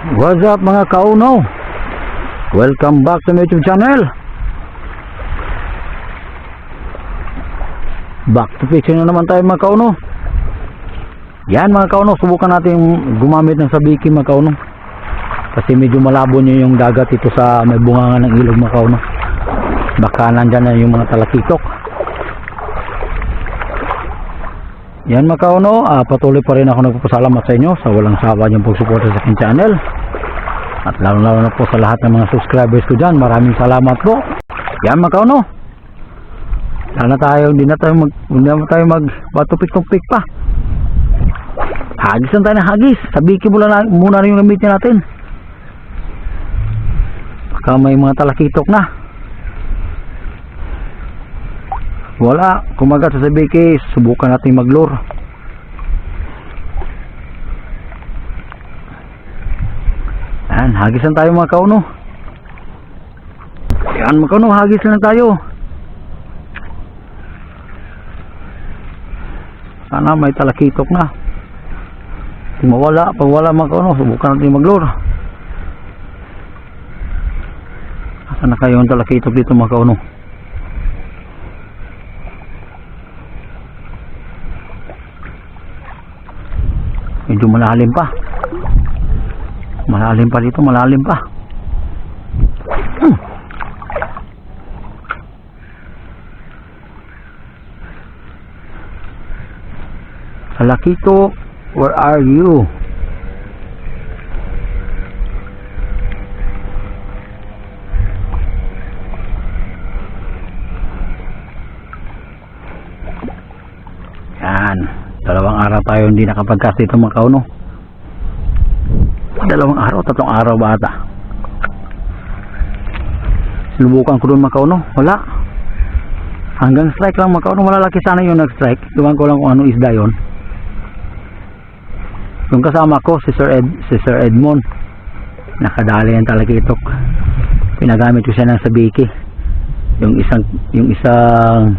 What's up mga kauno? Welcome back to my YouTube channel. Back to fixing na naman tayo mga kauno. Yan mga kauno, subukan natin gumamit ng sabiki mga kauno. Kasi medyo malabo niyo yung dagat ito sa may bungangan ng ilog mga kauno. Baka nandyan na yung mga talakitok. Yan mga kauno, ah, patuloy pa rin ako nagpapasalamat sa inyo sa walang sawa niyong pagsuporta sa aking channel. At lalo-lalo na po sa lahat ng mga subscribers ko dyan. Maraming salamat po. Yan mga kauno. Sana tayo, hindi na tayo mag, hindi na tayo mag batupik-tupik pa. Hagis lang tayo ng hagis. Sabiki muna, na, muna rin yung gamitin natin. Baka may mga talakitok na. Wala. Kumagat sa sabiki, subukan natin maglure. Yan, hagis lang tayo mga kauno. Yan mga kauno, hagis lang tayo. Sana may talakitok na. Kung mawala, pag wala mga kauno, subukan natin maglure. Sana kayo ang talakitok dito mga kauno. Medyo malalim pa. Malalim pa dito, malalim pa. Hmm. Alakito, where are you? Yan. Dalawang araw hindi nakapagkas dito mga kauno. Dalawang araw, tatlong araw ba ata? Sinubukan ko doon mga kauno. Wala. Hanggang strike lang mga kauno. Malalaki sana yung nag-strike. Tuwan ko lang kung ano isda yon. Yung kasama ko, si Sir, Ed, si Sir Edmond. Nakadali yan talaga itok. Pinagamit ko siya ng sabiki. Yung isang, yung isang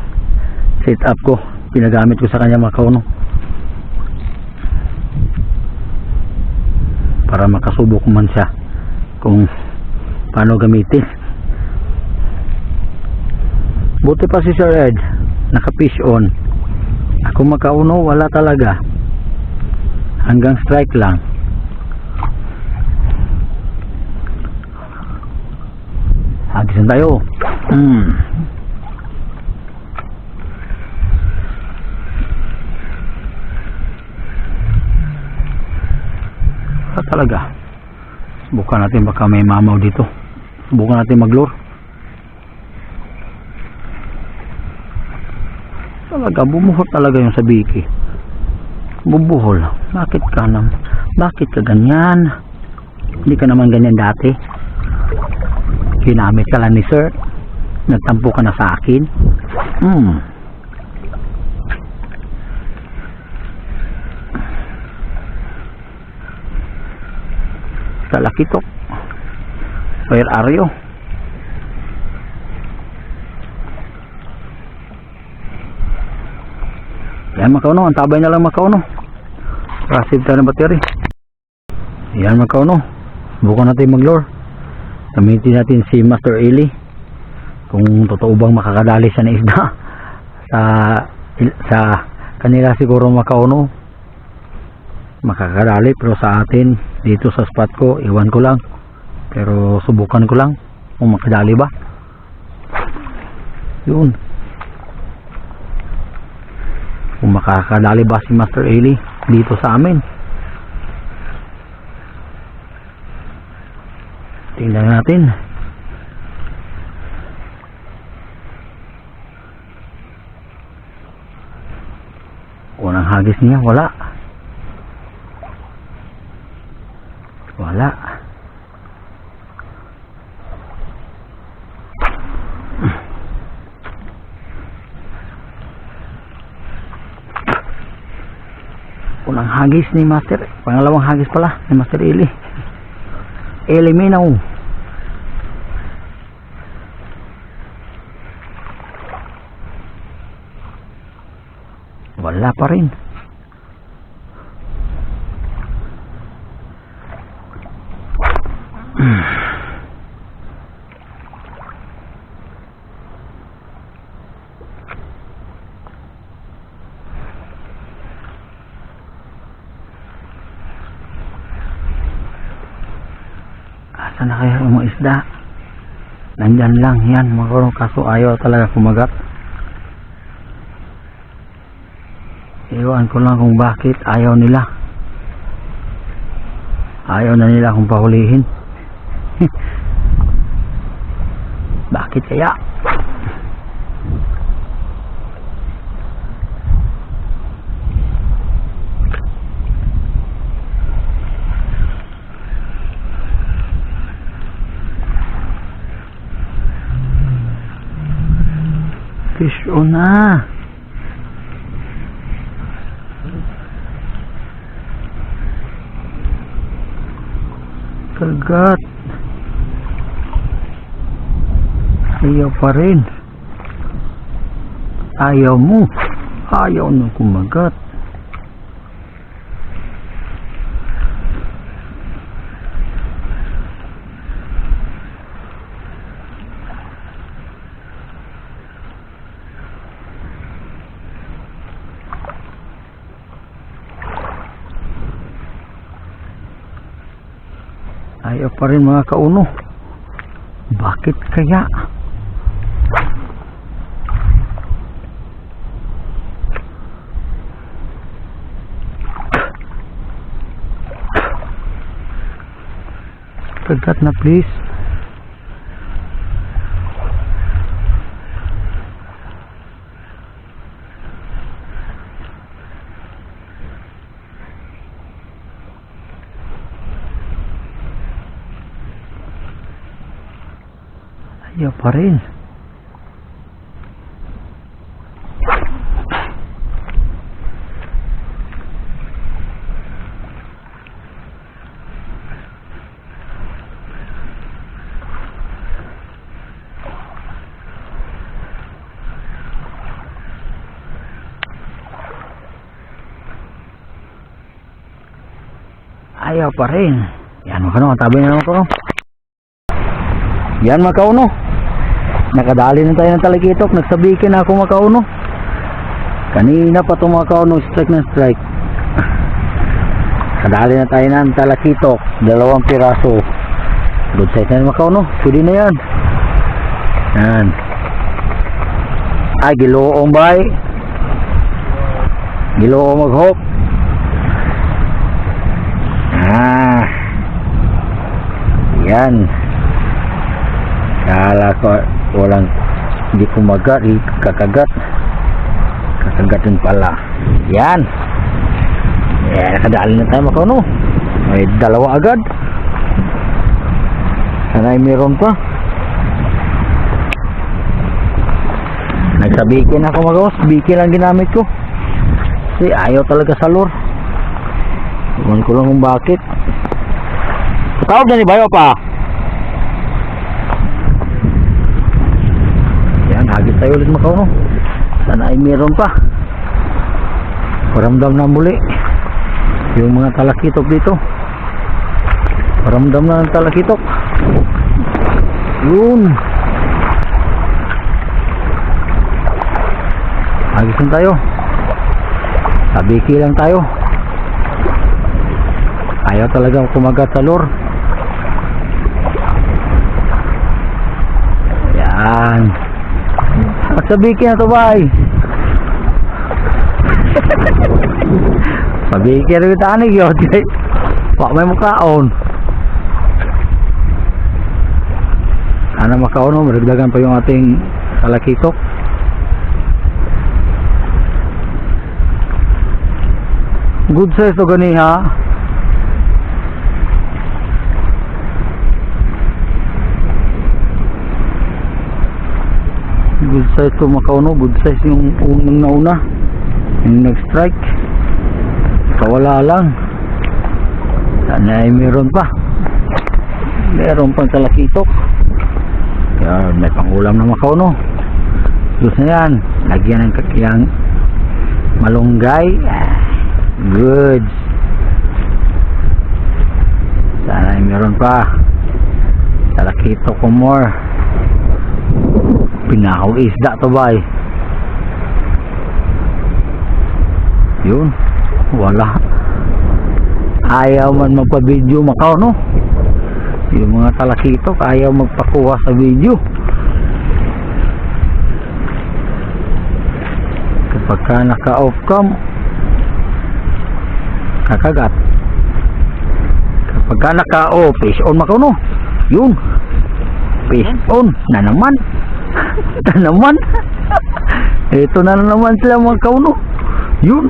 set up ko. Pinagamit ko sa kanya mga kauno. Para makasubok man siya kung paano gamitin. Buti pa si Sir Ed naka fish on. Ako makauno wala talaga. Hanggang strike lang. Hagisan tayo. Hmm Wala talaga. Subukan natin baka may mamaw dito. Subukan natin maglure. Talaga, bumuhol talaga yung sabiki. Bubuhol. Bakit ka nam? Bakit ka ganyan? Hindi ka naman ganyan dati. Ginamit ka lang ni sir. Nagtampo ka na sa akin. Hmm. Talakitok. Where are you? Yan makauno, ang tabay na lang makauno. Rasib tayo ng battery. Yan makauno. Bukan natin mag-lure. Gamitin natin si Master Eli. Kung totoo bang makakadali siya ng isda. Sa, sa kanila siguro makauno makakadali pero sa atin dito sa spot ko iwan ko lang. Pero subukan ko lang kung makadali ba. Yun. Kung makakadali ba si Master Eli dito sa amin. Tingnan natin. Unang hagis niya wala wala. Unang hagis ni Master. Pangalawang hagis pala ni Master Eli. Eli wala pa rin Asa na kaya yung mga isda? Nandyan lang yan mga kaurong kaso ayaw talaga kumagat. Iwan ko lang kung bakit ayaw nila. Ayaw na nila akong pahulihin. bakit kaya? Fish on na. Kagat. Ayaw pa rin. Ayaw mo. Ayaw na kumagat. Ayaw pa rin mga kauno. Bakit kaya? Kagat na please. Ayaw pa rin. Ayaw pa rin. Yan mga kauno, tabi na naman ko. Yan mga kauno. Nakadali na tayo ng talakitok. Nagsabikin na ako mga kauno. Kanina pa itong mga kauno strike na strike. Kadali na tayo ng talakitok. Dalawang piraso. Good size na yan, mga kauno. Pwede na yan. Yan. Ay, giloong bay. Giloong mag-hook. Ah. Yan. Kala ko walang hindi kumagat, kakagat. Kakagat din pala. Yan. Yan, nakadali na tayo makaw no. May dalawa agad. Sana ay meron pa. Nagsabikin ako magawas, bikin lang ginamit ko. Kasi ayaw talaga sa lure. Iwan ko lang kung bakit. Tawag na ni Bayo pa. Yan, hagis tayo ulit makaw. Sana ay meron pa. Paramdam na muli. Yung mga talakitok dito. Paramdam na ng talakitok. Yun. Hagis na tayo. Sabiki lang tayo. Ayaw talaga kumagat sa lure. Yan. Magsabiki na to bay. Sabiki na kita anig yun. Wak may mukhaon. Sana makaon no, maragdagan pa yung ating kalakitok. Good size to gani ha. Good size to makauno good size yung unang nauna. Yung nag strike kawala lang. Sana ay meron pa. Meron pang talakitok yan may pangulam na makauno gusto na yan. Lagyan ng kakiyang malunggay. Good. Sana ay meron pa. Talakito ko more. Pinakaw isda to bay. Yun. Wala. Ayaw man magpa-video makaw no. Yung mga talakitok ayaw magpakuha sa video. Kapag ka naka-off cam, kakagat. Kapag ka naka-off, fish on makaw no. Yun. Fish on. Na naman. Na naman. Ito na naman sila mga kauno. Yun.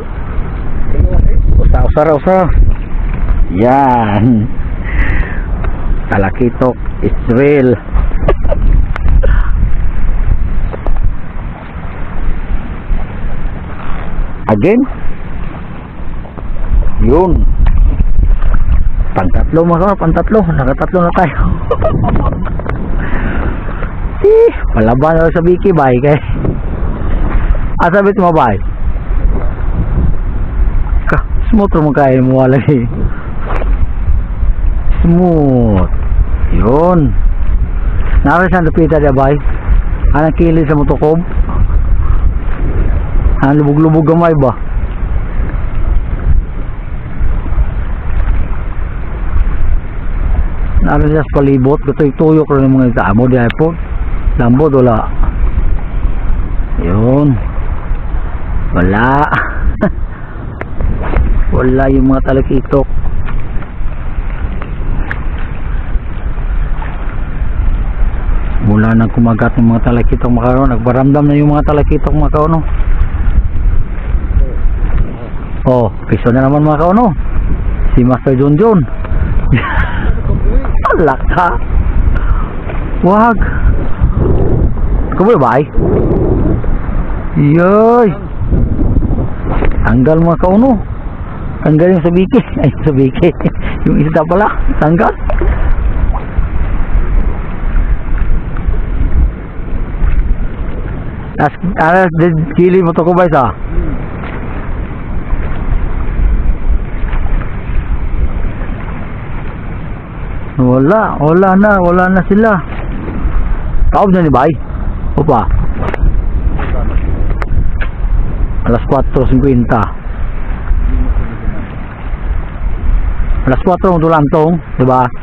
Usa, usara, usara. Yan. Talakitok Israel. Again. Yun. Pantatlo mga pantatlo. Nakatatlo na tayo. eh, palaban na sa biki bay kay. Asabit mo bay. Ka, smooth mo kaya mo wala eh. Smooth. Yun. Nara sa lupita dia bay. Anang kili sa mutukob. Ang lubog-lubog gamay ba? Nara palibot. Gato'y tuyok rin mga itamo di po. Lambot wala. Yun. Wala. wala yung mga talakitok. mula nang kumagat ng mga talakitok makaroon nagbaramdam na yung mga talakitok makaroon oh piso na naman mga si Master John John alak ka wag kumoy ba ay yoy. Tanggal mga kauno. Tanggal yung sabiki ay sabiki yung isda pala. Tanggal. As, alas, din, kili mo to ko ba isa? Wala, wala na, wala na sila. Kaob na ni Bay? Opa. Alas 4.50. Alas 4 mo tulantong, di ba?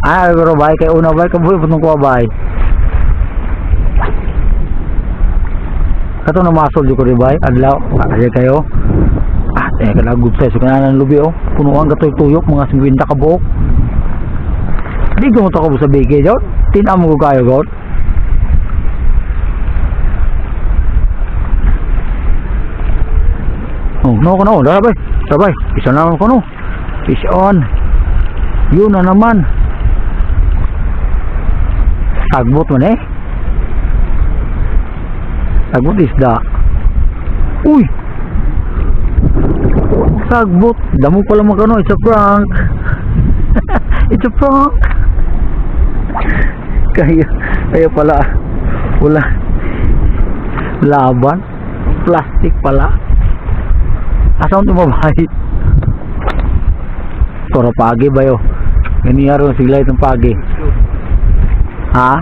Ah, pero bay kay una bay kabuhi putong kuha bay. Kato na masol jud ko ri bay, adlaw, ali kayo. Eh kada good size kana nang lubi oh. Punuan ka tuyok mga 50 ka buok. Di ko mo ko sa bigay jod. Tinam ko kayo god. Oh, no ko no, dara bay. Dara bay. Isa na ko no. Fish on. Yun na naman. Sagbot man eh. Sagbot isda. Uy! Sagbot. Damo pala magkano. It's a prank. It's a prank. Kaya, kaya pala. Wala. Laban. Plastic pala. Asan tumabay? Toro pagi ba yo? Ganiyaro sigla itong pagi. Ha?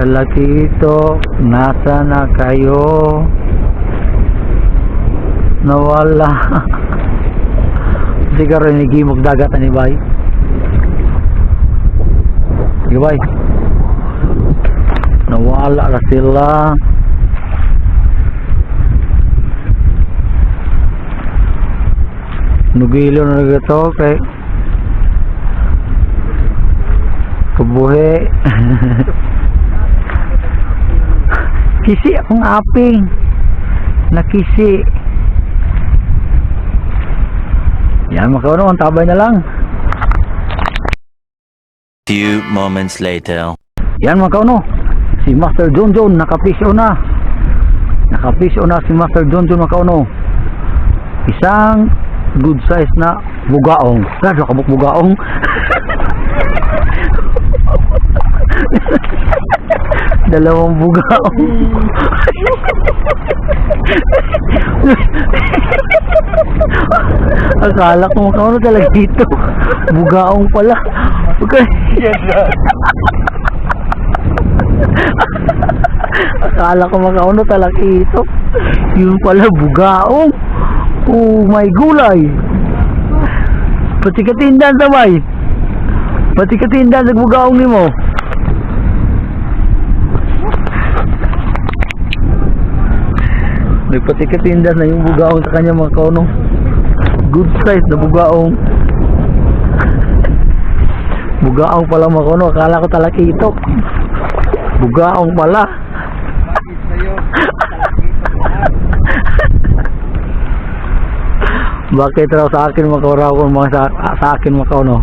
Lalaki ito, nasa na kayo? Nawala. Hindi ka rin nagimog dagat ni Bay. Sige Bay. Nawala na sila. Nugilo na nagato kay Kabuhi. kisi akong aping. Nakisi. Yan makauno, ang tabay na lang. Few moments later. Yan mga kauno. Si Master John John nakapisyo na. Nakapisyo na si Master John John mga kauno. Isang good size na bugaong. Gado ka bugaong. Dalawang bugaong. Akala ko makauno talaga dito. Bugaong pala. Okay. Akala ko makauno talaga ito. Yung pala bugaong. Oh my gulay. Pati katindan sabay. Pati katindan sa bugaong ni mo. Nagpati katindan na yung bugaong sa kanya mga kauno. Good size na bugaong. bugaong pala mga kauno. Akala ko talaga ito. Bugaong pala. Bakit raw sa akin makawaraw kung mga sa, sa akin makaw no?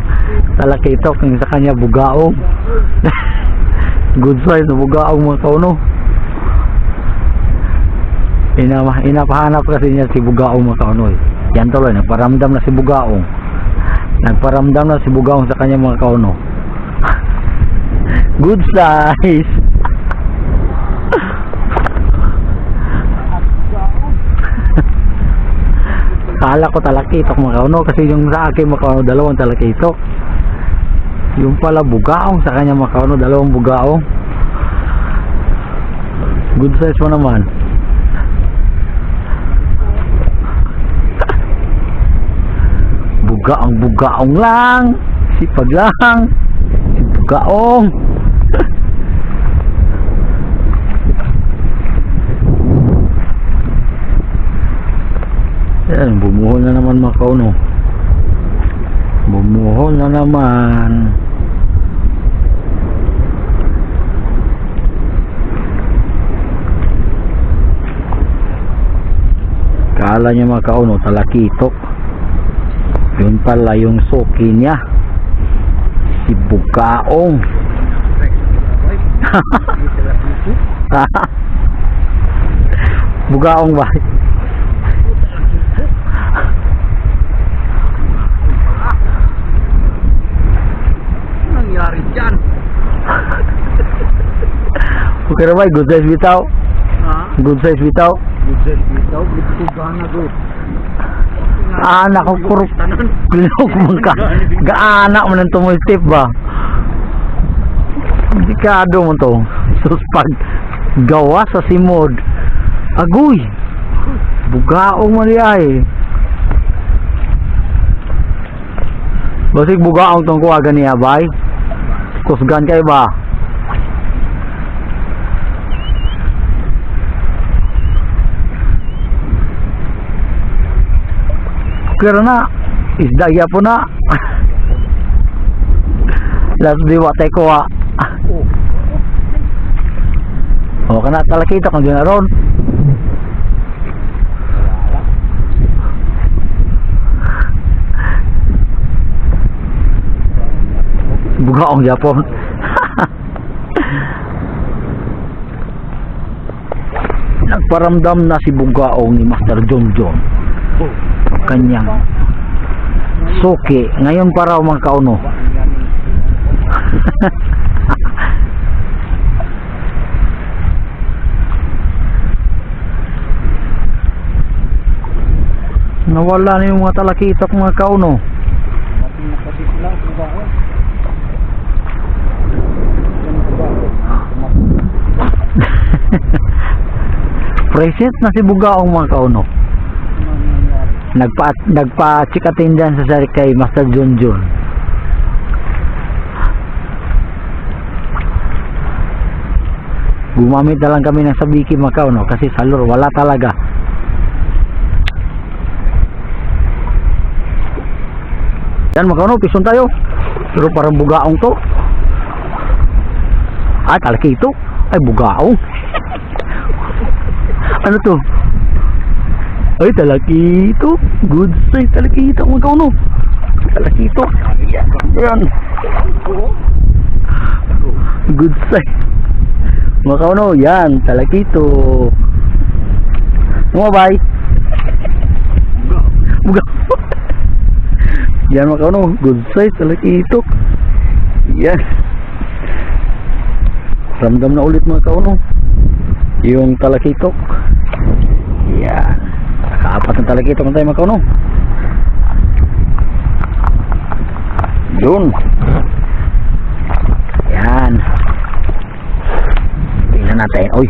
Talakitok yung sa kanya bugaong. Good size na bugaong mga kauno. Ina, inapahanap kasi niya si bugaong mga kauno eh. Yan tuloy, nagparamdam na si bugaong. Nagparamdam na si bugaong sa kanya mga kauno. Good size. Kala ko talakitok mga kauno kasi yung sa akin mga kauno dalawang talakitok. Yung pala bugaong sa kanya mga kauno dalawang bugaong. Good size mo naman. Bugaong bugaong lang. Sipag lang. Si bugaong. Yan, bumuhol na naman mga kauno. Bumuhol na naman. Kala niya mga kauno, talakitok. Yun pala yung suki niya. Si Bugaong. Bugaong ba? nangyari dyan? Okay na ba? Good size bitaw. Ha? Good size bitaw. Budget dito, bitugan na do. Anak ko. Tanan. Kulog mo ka. Gaanak mo ng tumultip ba? Delikado mo to. Sus pag gawa sa simod. Agoy. Bugaong mo ay. Basig bugaong tong kuwagan niya bay. Kusgan kay ba? Pero na, isda po na. Last diwa tay ko ah. O kana talakita kung ginaron. Bugaong Japon. Nagparamdam na si Bugaong ni Master John John kanyang suki. Ngayon para mga kauno nawala na yung mga talakitok mga kauno. Present na si Bugaong mga kauno? Nagpa nagpa chikatin dyan sa sari kay Master John John. Gumamit na lang kami ng sabiki Macau no? Kasi sa lure wala talaga. Yan Macau no? Pison tayo. Pero parang bugaong to. Ay talaki ito. Ay bugaong. Ano to ay, talakito. Good size, talakito. Mga kauno. Talakito. Yan. Good size. Mga kauno, yan. Talakito. Sumabay. Buga. yan mga kauno. Good size, talakito. Yan. Ramdam na ulit mga kauno. Yung talakitok. Yan. Nakaapat na talakitok na tayo mga kauno. Yun. Yan. Tingnan natin. Uy.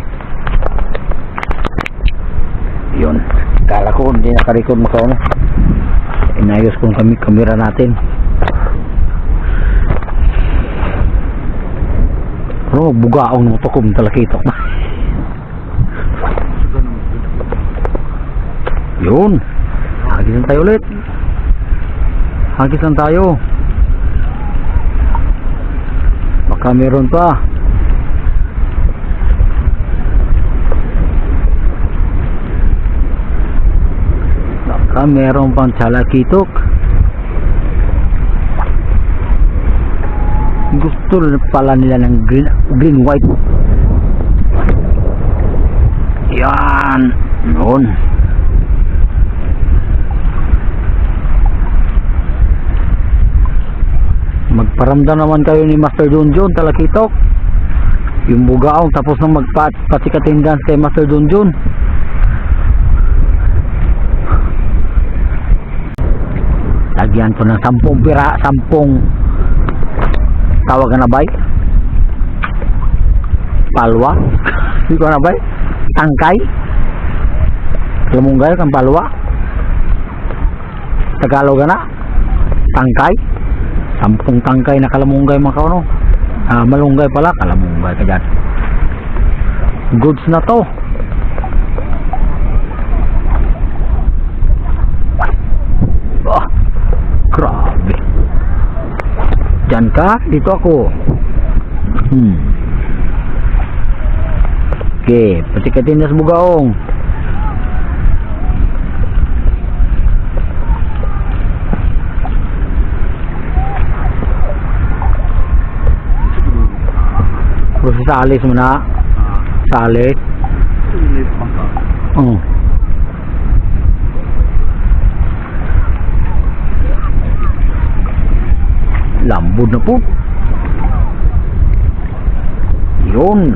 Yun. Kala ko hindi nakarecord mga kauno. Inayos kong kami kamera natin. Pero bugaong ng tukom talakitok na. Yun. Hagisan tayo ulit. Hagisan tayo. Baka meron pa. Baka meron pang tsalakitok. Gusto pala nila ng green, green white. Yan. Noon. Magparamdam naman kayo ni Master Junjun, talakitok. Yung bugaong tapos nang magpatikating dance kay Master Junjun. Lagyan ko ng sampung pira, sampung tawagan na bay. Palwa. Hindi ko na bay. Tangkay. Lamunggay kang palwa. Tagalog na. Tangkay. Sampung tangkay na kalamunggay mga kauno. Ah, malunggay pala, kalamunggay ka dyan. Goods na to. Ah, grabe. Diyan ka, dito ako. Hmm. Okay, patikatin na sa bugaong. Terus sa alis mo na. Sa alis. Sulit pa ka. Oh. Lambod na po. Yun.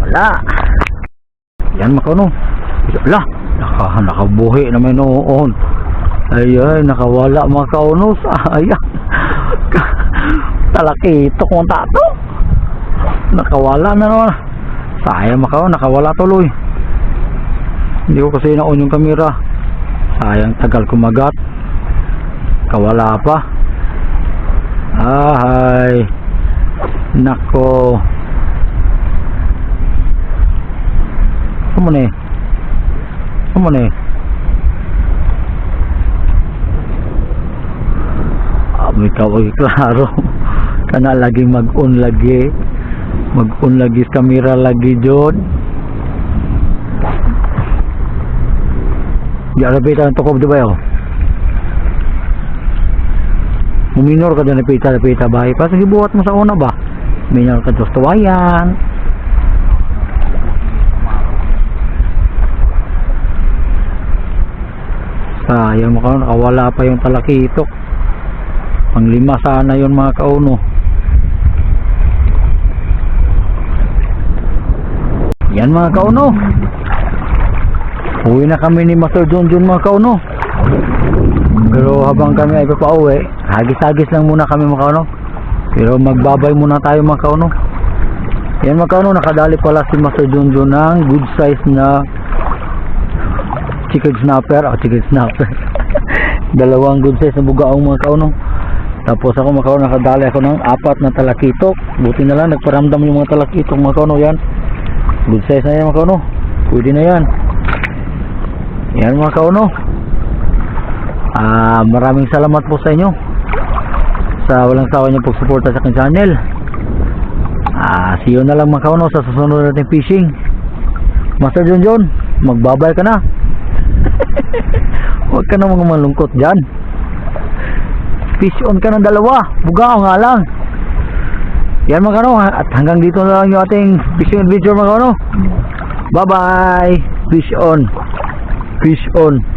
Wala. Yan makano. Wala. Naka, nakabuhi na may noon. Ay ay, nakawala mga kauno. Sayang. Talakitok mong tato. Nakawala na naman. Sayang makaw, nakawala tuloy. Hindi ko kasi naon yung kamera. Sayang tagal kumagat. Kawala pa. Ahay. Nako. Kamu nih? Kamu nih? Ami ka wag klaro. Kana lagi mag-on lagi. Mag-on lagi kamera lagi jod. Di alapitan ang tukob di ba yun? Muminor ka dyan napita napita bahay pa sige buhat mo sa una ba? Minor ka sa tuwayan. Sayang mo ka nakawala pa yung talakitok. Panglima sana yun mga kauno. Yan mga kauno. Uwi na kami ni Master Junjun mga kauno. Pero habang kami ay papauwi, hagis-hagis lang muna kami mga kauno. Pero magbabay muna tayo mga kauno. Yan mga kauno, nakadali pala si Master Junjun ng good size na chicken snapper. Oh, chicken snapper. Dalawang good size na bugaong mga kauno. Tapos ako mga kauno, nakadali ako ng apat na talakitok. Buti na lang, nagparamdam yung mga talakitok mga kauno yan. Good size na yan mga kauno. Pwede na yan. Yan mga kauno. Ah, maraming salamat po sa inyo sa walang sawa niyo pagsuporta sa aking channel. Ah, see you na lang mga kauno sa susunod nating fishing. Master John John, magbabay ka na. Huwag ka na mga malungkot dyan. Fish on ka ng dalawa. Bugao nga lang. Yan mga kauno, at hanggang dito na lang yung ating fishing adventure mga kauno. Bye bye. Fish on. Fish on.